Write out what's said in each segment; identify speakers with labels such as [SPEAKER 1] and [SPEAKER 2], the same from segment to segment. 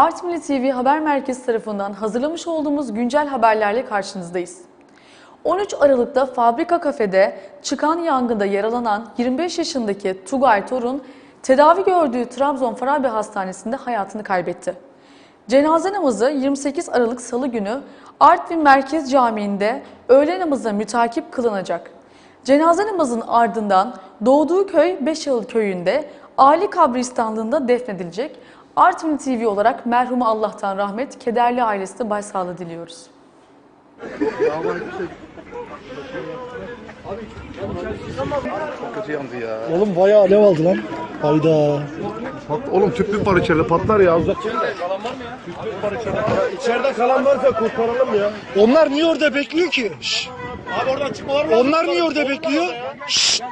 [SPEAKER 1] Artmili TV Haber Merkezi tarafından hazırlamış olduğumuz güncel haberlerle karşınızdayız. 13 Aralık'ta fabrika kafede çıkan yangında yaralanan 25 yaşındaki Tugay Torun tedavi gördüğü Trabzon Farabi Hastanesi'nde hayatını kaybetti. Cenaze namazı 28 Aralık Salı günü Artvin Merkez Camii'nde öğle namazına mütakip kılınacak. Cenaze namazının ardından doğduğu köy Beşalı köyünde Ali kabristanlığında defnedilecek. Artvin TV olarak merhumu Allah'tan rahmet, kederli ailesine başsağlığı diliyoruz.
[SPEAKER 2] Kötü yandı ya.
[SPEAKER 3] Oğlum bayağı alev aldı lan. Hayda.
[SPEAKER 2] Pat, oğlum tüplü var içeride patlar ya.
[SPEAKER 3] İçeride kalan varsa kurtaralım ya. Onlar niye orada bekliyor ki? Şşş.
[SPEAKER 2] Abi oradan çıkmalar.
[SPEAKER 3] Onlar niye orada bekliyor? Şşş.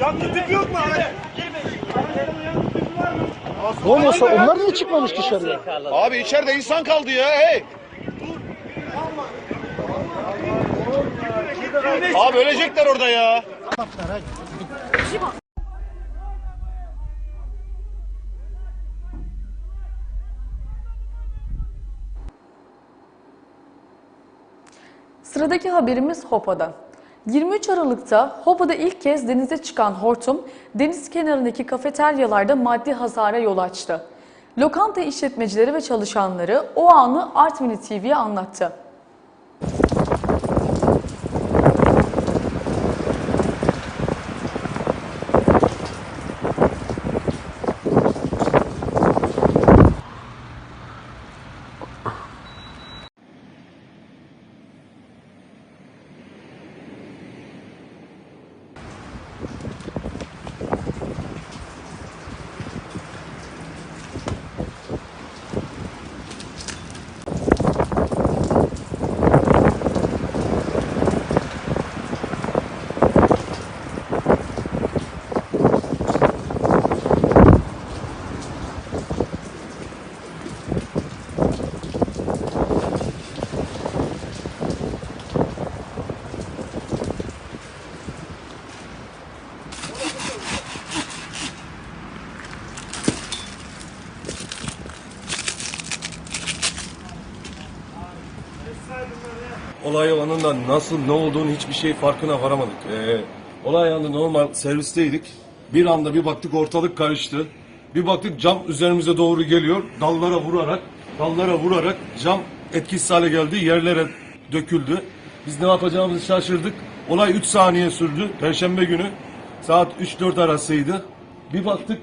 [SPEAKER 2] Yandı tüp yok mu abi?
[SPEAKER 3] Oğlum olsa onlar niye çıkmamış dışarıya?
[SPEAKER 2] Abi içeride insan kaldı ya hey. Abi ölecekler orada ya.
[SPEAKER 1] Sıradaki haberimiz Hopa'dan. 23 Aralık'ta Hopa'da ilk kez denize çıkan hortum, deniz kenarındaki kafeteryalarda maddi hasara yol açtı. Lokanta işletmecileri ve çalışanları o anı Artvin TV'ye anlattı.
[SPEAKER 4] Olay anında nasıl ne olduğunu hiçbir şey farkına varamadık. Ee, olay anında normal servisteydik. Bir anda bir baktık ortalık karıştı. Bir baktık cam üzerimize doğru geliyor. Dallara vurarak, dallara vurarak cam etkisiz hale geldi. Yerlere döküldü. Biz ne yapacağımızı şaşırdık. Olay 3 saniye sürdü. Perşembe günü saat 3-4 arasıydı. Bir baktık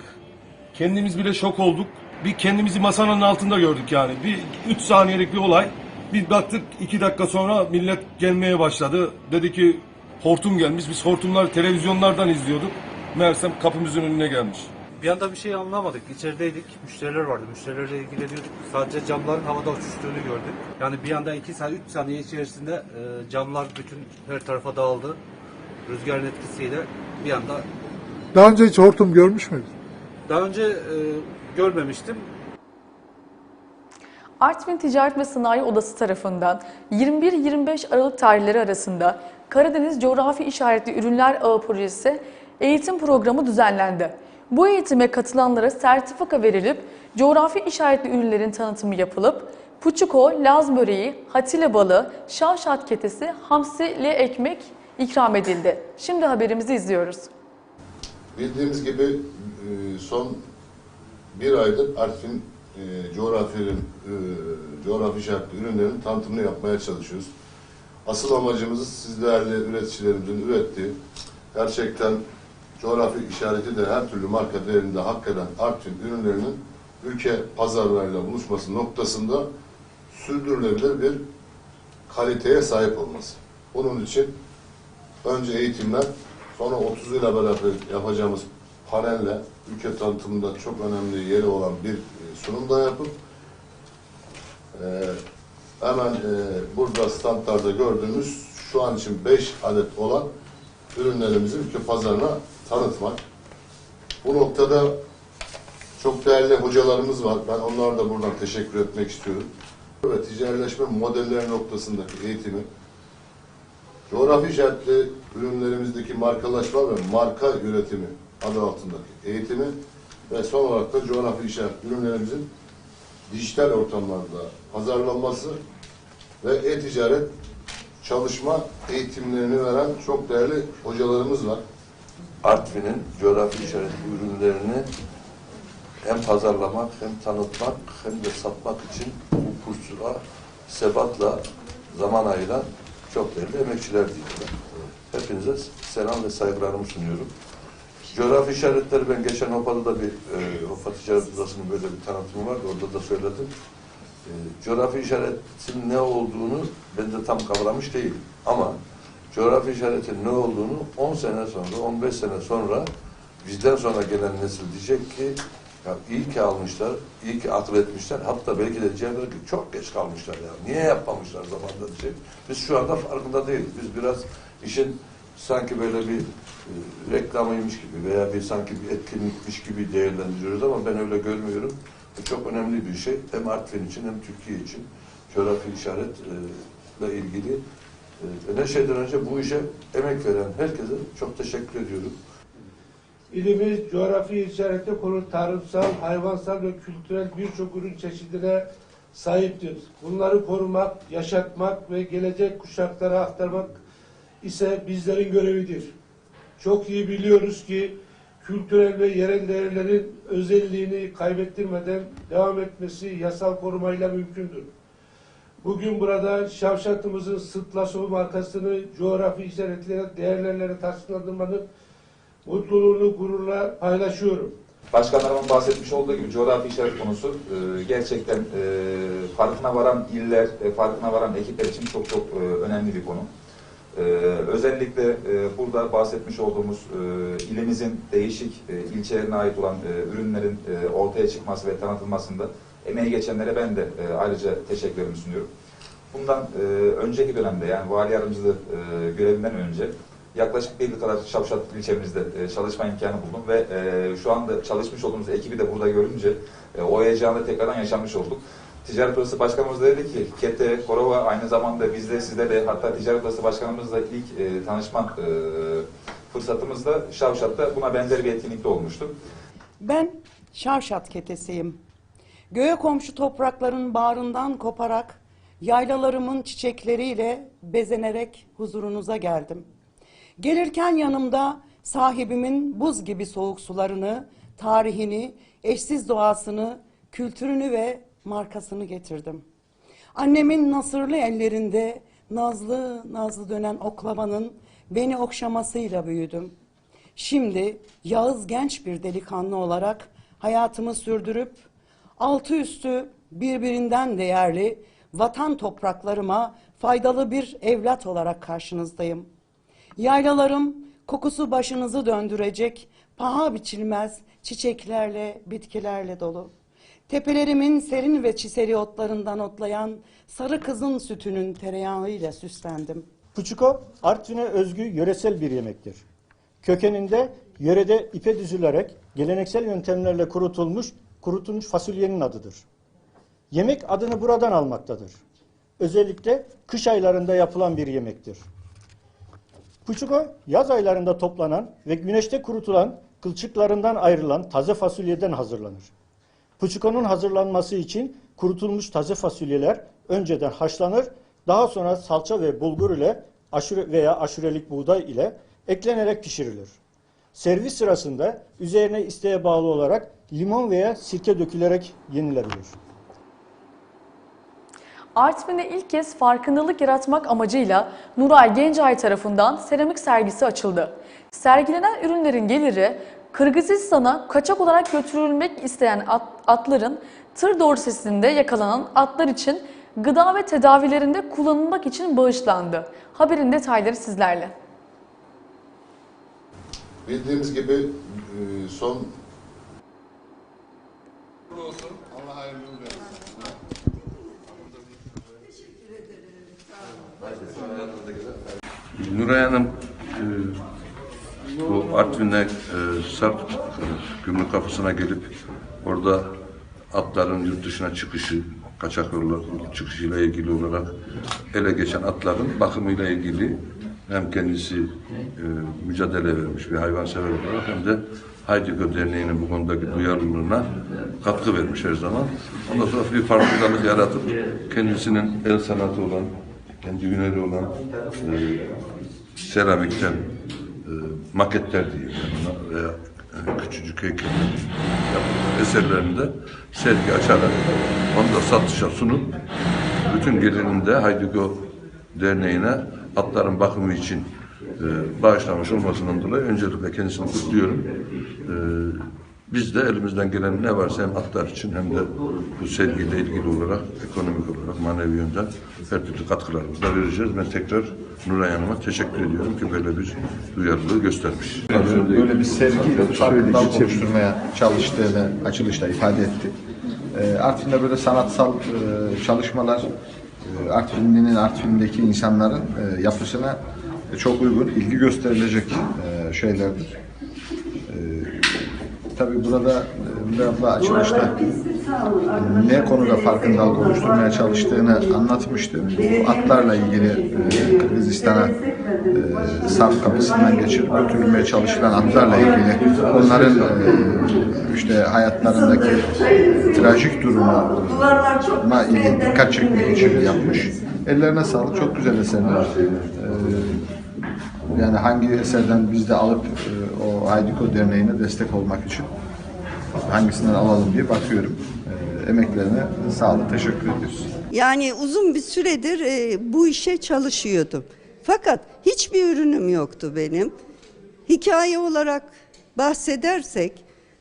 [SPEAKER 4] kendimiz bile şok olduk. Bir kendimizi masanın altında gördük yani. Bir 3 saniyelik bir olay. Bir baktık iki dakika sonra millet gelmeye başladı. Dedi ki hortum gelmiş. Biz hortumları televizyonlardan izliyorduk. Meğersem kapımızın önüne gelmiş.
[SPEAKER 5] Bir anda bir şey anlamadık. İçerideydik. Müşteriler vardı. Müşterilerle ilgileniyorduk. Sadece camların havada uçuştuğunu gördük. Yani bir anda 2 saniye 3 saniye içerisinde e, camlar bütün her tarafa dağıldı. Rüzgarın etkisiyle bir anda
[SPEAKER 6] Daha önce hiç hortum görmüş müydün?
[SPEAKER 5] daha önce e, görmemiştim.
[SPEAKER 1] Artvin Ticaret ve Sanayi Odası tarafından 21-25 Aralık tarihleri arasında Karadeniz Coğrafi İşaretli Ürünler Ağı Projesi eğitim programı düzenlendi. Bu eğitime katılanlara sertifika verilip coğrafi işaretli ürünlerin tanıtımı yapılıp puçuko, laz böreği, hatile balı, şavşat ketesi, hamsili ekmek ikram edildi. Şimdi haberimizi izliyoruz.
[SPEAKER 7] Bildiğimiz gibi e, son bir aydır Artvin e, coğrafyanın, e, coğrafi işaretli ürünlerin tanıtımını yapmaya çalışıyoruz. Asıl amacımız siz değerli üreticilerimizin ürettiği, gerçekten coğrafi işareti de her türlü marka değerinde hak eden Artvin ürünlerinin ülke pazarlarıyla buluşması noktasında sürdürülebilir bir kaliteye sahip olması. Bunun için önce eğitimler, sonra 30 ile beraber yapacağımız panelle ülke tanıtımında çok önemli yeri olan bir sunum da yapıp e, hemen e, burada standlarda gördüğümüz şu an için 5 adet olan ürünlerimizi ülke pazarına tanıtmak. Bu noktada çok değerli hocalarımız var. Ben onlara da buradan teşekkür etmek istiyorum. Ve ticarileşme modelleri noktasındaki eğitimi coğrafi işaretli ürünlerimizdeki markalaşma ve marka üretimi adı altındaki eğitimi ve son olarak da coğrafi işaret ürünlerimizin dijital ortamlarda pazarlanması ve e-ticaret çalışma eğitimlerini veren çok değerli hocalarımız var.
[SPEAKER 8] Artvin'in coğrafi işaret ürünlerini hem pazarlamak hem tanıtmak hem de satmak için bu kursuna sebatla zaman ayıran çok değerli emekçiler diyorlar. Hepinize selam ve saygılarımı sunuyorum. Coğrafi işaretleri ben geçen Hopa'da da bir e, Hopa Ticaret Odası'nın böyle bir tanıtımı vardı. Orada da söyledim. E, coğrafi işaretin ne olduğunu ben de tam kavramış değilim. Ama coğrafi işaretin ne olduğunu 10 sene sonra, 15 sene sonra bizden sonra gelen nesil diyecek ki ya iyi ki almışlar, iyi ki akıl etmişler. Hatta belki de diyecekler ki çok geç kalmışlar ya. Niye yapmamışlar zamanında diyecek. Biz şu anda farkında değiliz. Biz biraz işin sanki böyle bir e, reklamıymış gibi veya bir sanki bir etkinlikmiş gibi değerlendiriyoruz ama ben öyle görmüyorum. Bu çok önemli bir şey. Hem Artvin için hem Türkiye için coğrafi işaretle ilgili e, her şeyden önce bu işe emek veren herkese çok teşekkür ediyorum.
[SPEAKER 3] İlimiz coğrafi işarete konu tarımsal, hayvansal ve kültürel birçok ürün çeşidine sahiptir. Bunları korumak, yaşatmak ve gelecek kuşaklara aktarmak ise bizlerin görevidir. Çok iyi biliyoruz ki kültürel ve yerel değerlerin özelliğini kaybettirmeden devam etmesi yasal korumayla mümkündür. Bugün burada Şavşatımızın Sıtlaso markasını coğrafi işaretlere, değerlerine taşlandırmanın mutluluğunu gururla paylaşıyorum.
[SPEAKER 9] Başkanlarımın bahsetmiş olduğu gibi coğrafi işaret konusu e, gerçekten e, farkına varan iller ve farkına varan ekipler için çok çok e, önemli bir konu. E, özellikle e, burada bahsetmiş olduğumuz e, ilimizin değişik e, ilçelerine ait olan ürünlerin ortaya çıkması ve tanıtılmasında emeği geçenlere ben de ayrıca teşekkürlerimi sunuyorum. Bundan önceki dönemde yani vali yardımcılığı görevinden önce yaklaşık bir kadar Şavşat ilçemizde çalışma imkanı buldum ve e, şu anda çalışmış olduğumuz ekibi de burada görünce o heyecanı tekrardan yaşamış olduk. Ticaret Odası Başkanımız dedi ki Kete, Korova aynı zamanda biz de sizde de hatta Ticaret Odası Başkanımızla ilk e, tanışma e, fırsatımızda Şavşat'ta buna benzer bir etkinlikte olmuştu.
[SPEAKER 10] Ben Şavşat ketesiyim. Göğe komşu toprakların bağrından koparak, yaylalarımın çiçekleriyle bezenerek huzurunuza geldim. Gelirken yanımda sahibimin buz gibi soğuk sularını, tarihini, eşsiz doğasını, kültürünü ve markasını getirdim. Annemin nasırlı ellerinde nazlı nazlı dönen oklavanın beni okşamasıyla büyüdüm. Şimdi Yağız genç bir delikanlı olarak hayatımı sürdürüp altı üstü birbirinden değerli vatan topraklarıma faydalı bir evlat olarak karşınızdayım. Yaylalarım kokusu başınızı döndürecek paha biçilmez çiçeklerle, bitkilerle dolu. Tepelerimin serin ve çiseri otlarından otlayan sarı kızın sütünün tereyağıyla süslendim.
[SPEAKER 11] Puçuko, Artvin'e özgü yöresel bir yemektir. Kökeninde yörede ipe düzülerek geleneksel yöntemlerle kurutulmuş, kurutulmuş fasulyenin adıdır. Yemek adını buradan almaktadır. Özellikle kış aylarında yapılan bir yemektir. Puçuko, yaz aylarında toplanan ve güneşte kurutulan kılçıklarından ayrılan taze fasulyeden hazırlanır. Puçukonun hazırlanması için kurutulmuş taze fasulyeler önceden haşlanır, daha sonra salça ve bulgur ile aşure veya aşurelik buğday ile eklenerek pişirilir. Servis sırasında üzerine isteğe bağlı olarak limon veya sirke dökülerek yenilebilir.
[SPEAKER 1] Artvin'de ilk kez farkındalık yaratmak amacıyla Nuray Gencay tarafından seramik sergisi açıldı. Sergilenen ürünlerin geliri Kırgızistan'a kaçak olarak götürülmek isteyen at- atların tır dorsesinde yakalanan atlar için gıda ve tedavilerinde kullanılmak için bağışlandı. Haberin detayları sizlerle.
[SPEAKER 7] Bildiğimiz gibi e, son Allah hayırlı uğurlu.
[SPEAKER 8] Nuray Hanım e, bu Artvin'de e, Sarp e, gümrük kapısına gelip orada atların yurt dışına çıkışı, kaçak yollar çıkışıyla ilgili olarak ele geçen atların bakımıyla ilgili hem kendisi e, mücadele vermiş bir hayvansever olarak hem de Haydiko Derneği'nin bu konudaki duyarlılığına katkı vermiş her zaman. Ondan sonra bir farkındalık yaratıp kendisinin el sanatı olan, kendi hüneri olan e, seramikten maketler diyeyim ben veya e, küçücük heykeller yapılan eserlerinde sergi açarak onu da satışa sunup bütün gelirini de Haydiko Derneği'ne atların bakımı için e, bağışlamış olmasından dolayı öncelikle kendisini kutluyorum. Biz de elimizden gelen ne varsa hem atlar için hem de bu sergiyle ilgili olarak, ekonomik olarak, manevi yönden her türlü katkılarımızı da vereceğiz. Ben tekrar Nuray Hanım'a teşekkür ediyorum ki böyle bir duyarlılığı göstermiş.
[SPEAKER 12] böyle bir sergi farkındalık oluşturmaya çalıştığını açılışta ifade etti. Ee, Artvin'de böyle sanatsal e, çalışmalar e, Artvinli'nin Artvin'deki insanların e, yapısına çok uygun, ilgi gösterilecek şeylerdir. E, tabii burada e, Müller abla açılışta ne konuda farkındalık oluşturmaya çalıştığını anlatmıştı. Bu atlarla ilgili e, Kırgızistan'a e, Sarp kapısından geçirip götürülmeye çalışılan atlarla ilgili onların e, işte hayatlarındaki trajik durumuna ilgili dikkat çekmek için yapmış. Ellerine sağlık. Çok güzel eserler. E, yani hangi eserden biz de alıp e, o Haydiko Derneği'ne destek olmak için hangisinden alalım diye bakıyorum. E, emeklerine sağlık, teşekkür ediyoruz.
[SPEAKER 13] Yani uzun bir süredir e, bu işe çalışıyordum. Fakat hiçbir ürünüm yoktu benim. Hikaye olarak bahsedersek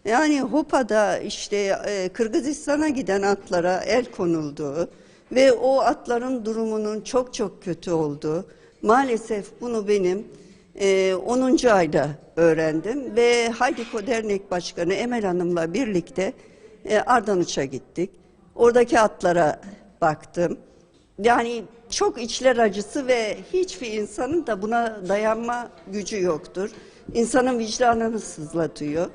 [SPEAKER 13] yani Hopa'da işte e, Kırgızistan'a giden atlara el konulduğu ve o atların durumunun çok çok kötü olduğu maalesef bunu benim e, 10. ayda öğrendim ve Haydiko Dernek Başkanı Emel Hanım'la birlikte e, Ardanuç'a gittik. Oradaki atlara baktım. Yani çok içler acısı ve hiçbir insanın da buna dayanma gücü yoktur. İnsanın vicdanını sızlatıyor.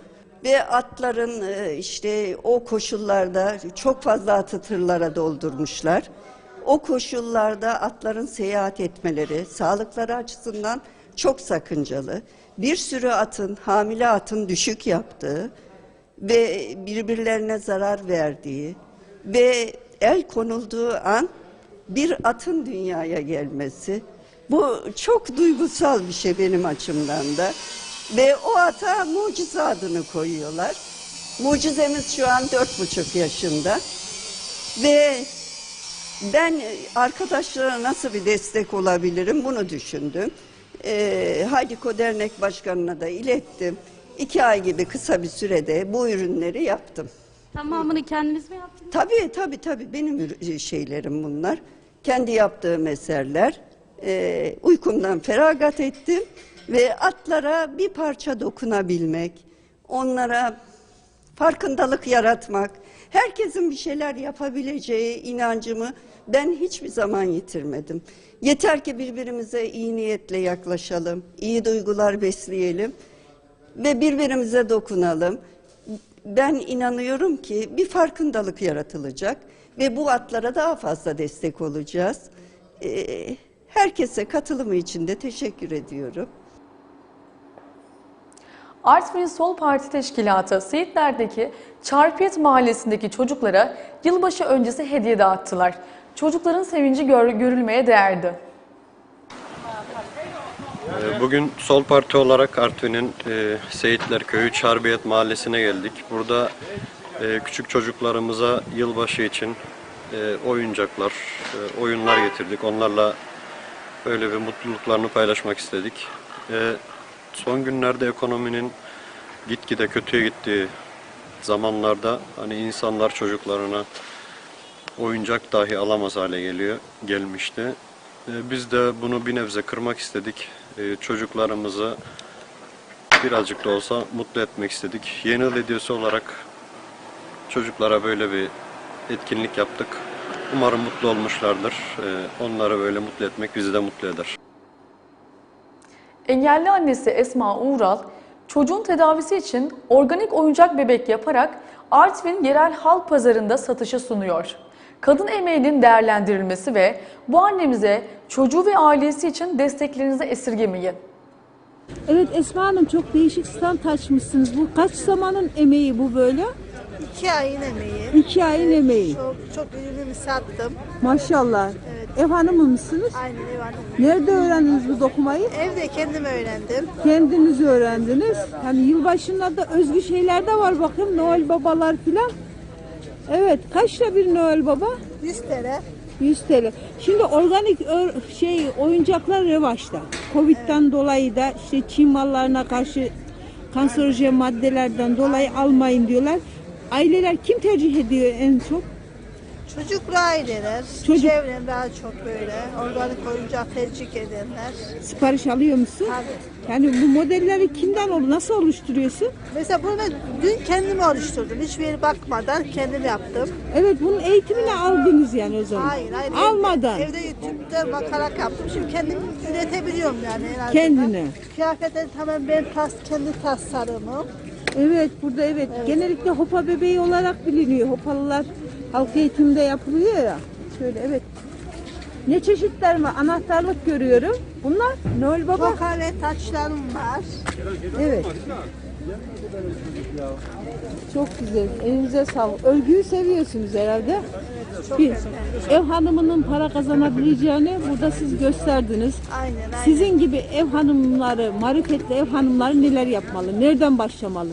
[SPEAKER 13] Ve atların e, işte o koşullarda çok fazla atı tırlara doldurmuşlar. O koşullarda atların seyahat etmeleri sağlıkları açısından çok sakıncalı. Bir sürü atın, hamile atın düşük yaptığı ve birbirlerine zarar verdiği ve el konulduğu an bir atın dünyaya gelmesi. Bu çok duygusal bir şey benim açımdan da. Ve o ata mucize adını koyuyorlar. Mucizemiz şu an dört buçuk yaşında. Ve ben arkadaşlara nasıl bir destek olabilirim bunu düşündüm. Ee, Haydiko Dernek Başkanı'na da ilettim. İki ay gibi kısa bir sürede bu ürünleri yaptım.
[SPEAKER 14] Tamamını kendiniz mi yaptınız?
[SPEAKER 13] Tabii tabii tabii benim ür- şeylerim bunlar. Kendi yaptığım eserler. Ee, uykumdan feragat ettim ve atlara bir parça dokunabilmek, onlara farkındalık yaratmak, herkesin bir şeyler yapabileceği inancımı ben hiçbir zaman yitirmedim. Yeter ki birbirimize iyi niyetle yaklaşalım, iyi duygular besleyelim ve birbirimize dokunalım. Ben inanıyorum ki bir farkındalık yaratılacak ve bu atlara daha fazla destek olacağız. Ee, herkese katılımı için de teşekkür ediyorum.
[SPEAKER 1] Artvin Sol Parti Teşkilatı Seyitler'deki Çarpiyet Mahallesi'ndeki çocuklara yılbaşı öncesi hediye dağıttılar. Çocukların sevinci gör- görülmeye değerdi.
[SPEAKER 15] Ee, Bugün Sol Parti olarak Artvin'in e, Seyitler Köyü Çarbiyet Mahallesi'ne geldik. Burada e, küçük çocuklarımıza yılbaşı için e, oyuncaklar, e, oyunlar getirdik. Onlarla böyle bir mutluluklarını paylaşmak istedik. E, son günlerde ekonominin gitgide kötüye gittiği zamanlarda hani insanlar çocuklarına oyuncak dahi alamaz hale geliyor, gelmişti. E, Biz de bunu bir nebze kırmak istedik. E, Çocuklarımızı birazcık da olsa mutlu etmek istedik. Yeni yıl hediyesi olarak çocuklara böyle bir etkinlik yaptık. Umarım mutlu olmuşlardır. E, Onları böyle mutlu etmek bizi de mutlu eder.
[SPEAKER 1] Engelli annesi Esma Uğral, çocuğun tedavisi için organik oyuncak bebek yaparak Artvin yerel halk pazarında satışa sunuyor. kadın emeğinin değerlendirilmesi ve bu annemize çocuğu ve ailesi için desteklerinizi esirgemeyin.
[SPEAKER 16] Evet Esma Hanım çok değişik stand açmışsınız. Bu kaç zamanın emeği bu böyle?
[SPEAKER 17] İki ayın emeği.
[SPEAKER 16] İki ayın emeği.
[SPEAKER 17] Çok, çok ürünümü sattım.
[SPEAKER 16] Maşallah. Ev hanımı mısınız?
[SPEAKER 17] Aynen ev hanımı.
[SPEAKER 16] Nerede öğrendiniz bu dokumayı?
[SPEAKER 17] Evde kendim öğrendim.
[SPEAKER 16] Kendiniz öğrendiniz. Hani yılbaşında da özgü şeyler de var bakın Noel babalar filan. Evet kaçta bir Noel baba?
[SPEAKER 17] 100 TL.
[SPEAKER 16] 100 TL. Şimdi organik şey oyuncaklar revaçta. Covid'den dolayı da işte Çin mallarına karşı kanserojen maddelerden dolayı almayın diyorlar. Aileler kim tercih ediyor en çok?
[SPEAKER 17] Çocuklu aileler,
[SPEAKER 16] Çocuk-
[SPEAKER 17] çevrem daha çok böyle organik oyuncak tercih edenler.
[SPEAKER 16] Sipariş alıyor musun?
[SPEAKER 17] Tabii.
[SPEAKER 16] Yani bu modelleri kimden olur? Nasıl oluşturuyorsun?
[SPEAKER 17] Mesela bunu dün kendim oluşturdum. Hiçbir yere bakmadan kendim yaptım.
[SPEAKER 16] Evet bunun eğitimini aldınız yani o zaman.
[SPEAKER 17] Hayır, hayır.
[SPEAKER 16] Almadan.
[SPEAKER 17] Evde, evde YouTube'da bakarak yaptım. Şimdi kendim üretebiliyorum yani. en azından.
[SPEAKER 16] Kendine.
[SPEAKER 17] Kıyafetleri tamamen ben tas, kendi tasarımım.
[SPEAKER 16] Evet burada evet. Genellikle hopa bebeği olarak biliniyor. Hopalılar halk eğitimde yapılıyor ya. Şöyle evet. Ne çeşitler mi? Anahtarlık görüyorum. Bunlar Noel Baba.
[SPEAKER 17] Toka ve taçlarım var.
[SPEAKER 16] Evet. Çok güzel. Elinize sağlık. Örgüyü seviyorsunuz herhalde. Bir ev hanımının para kazanabileceğini burada siz gösterdiniz.
[SPEAKER 17] Aynen aynen.
[SPEAKER 16] Sizin gibi ev hanımları, marifetli ev hanımları neler yapmalı? Nereden başlamalı?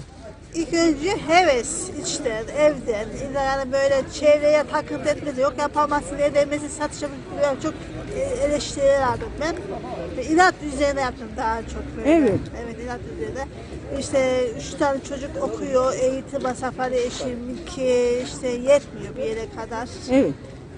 [SPEAKER 17] İlk önce heves içten, evden, yani böyle çevreye takıntı etmesi yok yapamazsın edemezsin satışa böyle çok e, eleştiriler aldım ben. Ve inat üzerine yaptım daha çok böyle.
[SPEAKER 16] Evet.
[SPEAKER 17] Evet inat üzerine. İşte üç tane çocuk okuyor, eğitim masrafları eşim ki işte yetmiyor bir yere kadar.
[SPEAKER 16] Evet.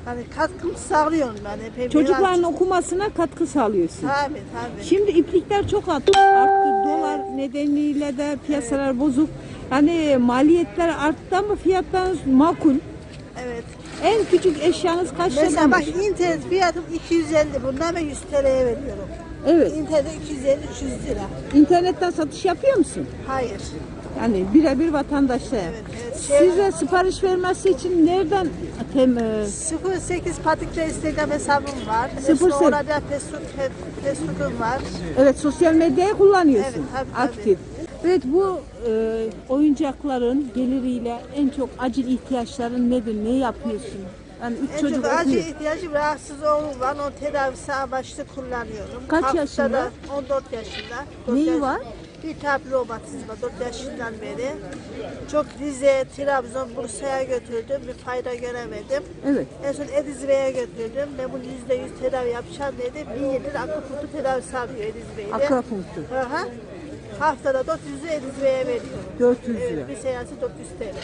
[SPEAKER 17] Hani katkımı sağlıyorum ben. Epey
[SPEAKER 16] Çocukların
[SPEAKER 17] inat-
[SPEAKER 16] okumasına katkı sağlıyorsun.
[SPEAKER 17] Tabii tabii.
[SPEAKER 16] Şimdi iplikler çok arttı. arttı. Dolar nedeniyle de piyasalar bozuk. Yani maliyetler arttı ama fiyatlar makul.
[SPEAKER 17] Evet.
[SPEAKER 16] En küçük eşyanız kaç
[SPEAKER 17] Mesela bak internet fiyatım 250 bundan ben 100 TL'ye veriyorum.
[SPEAKER 16] Evet.
[SPEAKER 17] İnternette 250-300 lira.
[SPEAKER 16] İnternetten satış yapıyor musun?
[SPEAKER 17] Hayır.
[SPEAKER 16] Yani birebir vatandaşlara. Size sipariş vermesi için nereden tem, e,
[SPEAKER 17] 08 Patik'te Instagram hesabım var.
[SPEAKER 16] 08.
[SPEAKER 17] Sonra orada Facebook, Facebook'um var.
[SPEAKER 16] Evet sosyal medyayı kullanıyorsun.
[SPEAKER 17] Evet, tabii, tabii.
[SPEAKER 16] Aktif. Evet bu e, oyuncakların geliriyle en çok acil ihtiyaçların nedir? Ne yapıyorsun? Yani üç
[SPEAKER 17] En
[SPEAKER 16] çocuk
[SPEAKER 17] çok acil
[SPEAKER 16] okuyor.
[SPEAKER 17] ihtiyacım rahatsız oğlum var. O tedavisi amaçlı kullanıyorum.
[SPEAKER 16] Kaç
[SPEAKER 17] Haftada
[SPEAKER 16] yaşında?
[SPEAKER 17] 14 yaşında. Dört
[SPEAKER 16] Neyi
[SPEAKER 17] yaş-
[SPEAKER 16] var?
[SPEAKER 17] Bir kalp romatizma 4 yaşından beri. Çok Rize, Trabzon, Bursa'ya götürdüm. Bir fayda göremedim.
[SPEAKER 16] Evet.
[SPEAKER 17] En son Edizbe'ye götürdüm. Ben bunu %100 tedavi yapacağım dedi. Bir yıldır akupunktur tedavisi alıyor Edizbe'de.
[SPEAKER 16] Akupunktur.
[SPEAKER 17] Hı hı. Haftada 400'ü Edizbe'ye veriyorum.
[SPEAKER 16] 400 lira.
[SPEAKER 17] Evet, bir seansı 400 TL.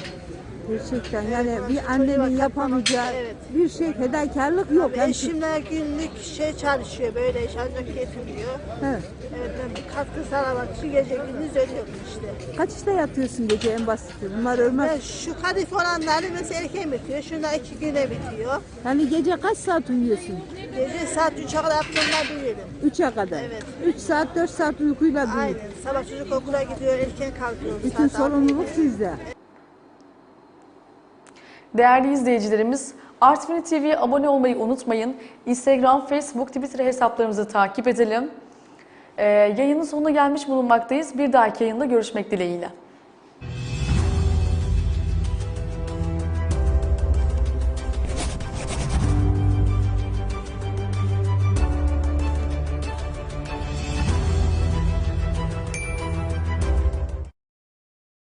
[SPEAKER 16] Gerçekten yani bir
[SPEAKER 17] katlamak,
[SPEAKER 16] yapamayacağı
[SPEAKER 17] evet.
[SPEAKER 16] bir şey fedakarlık yok. Yani-
[SPEAKER 17] eşimle günlük şey çalışıyor böyle iş ancak getirmiyor.
[SPEAKER 16] Evet.
[SPEAKER 17] Evet ben bir katkı sağlamak için gece gündüz ölüyorum işte.
[SPEAKER 16] Kaçta yatıyorsun gece en basiti? Bunlar ölmez.
[SPEAKER 17] Ben şu kadif olanları mesela erken bitiyor. Şunlar iki güne bitiyor.
[SPEAKER 16] Yani gece kaç saat uyuyorsun?
[SPEAKER 17] Gece saat 3'e kadar yaptığımda bilirim.
[SPEAKER 16] 3'e kadar.
[SPEAKER 17] Evet.
[SPEAKER 16] 3 saat 4 saat uykuyla büyür.
[SPEAKER 17] Aynen. Sabah çocuk okula gidiyor, erken kalkıyor.
[SPEAKER 16] Bütün sorumluluk sizde.
[SPEAKER 1] Değerli izleyicilerimiz, Artvin TV'ye abone olmayı unutmayın. Instagram, Facebook, Twitter hesaplarımızı takip edelim. Ee, yayının sonuna gelmiş bulunmaktayız. Bir dahaki yayında görüşmek dileğiyle.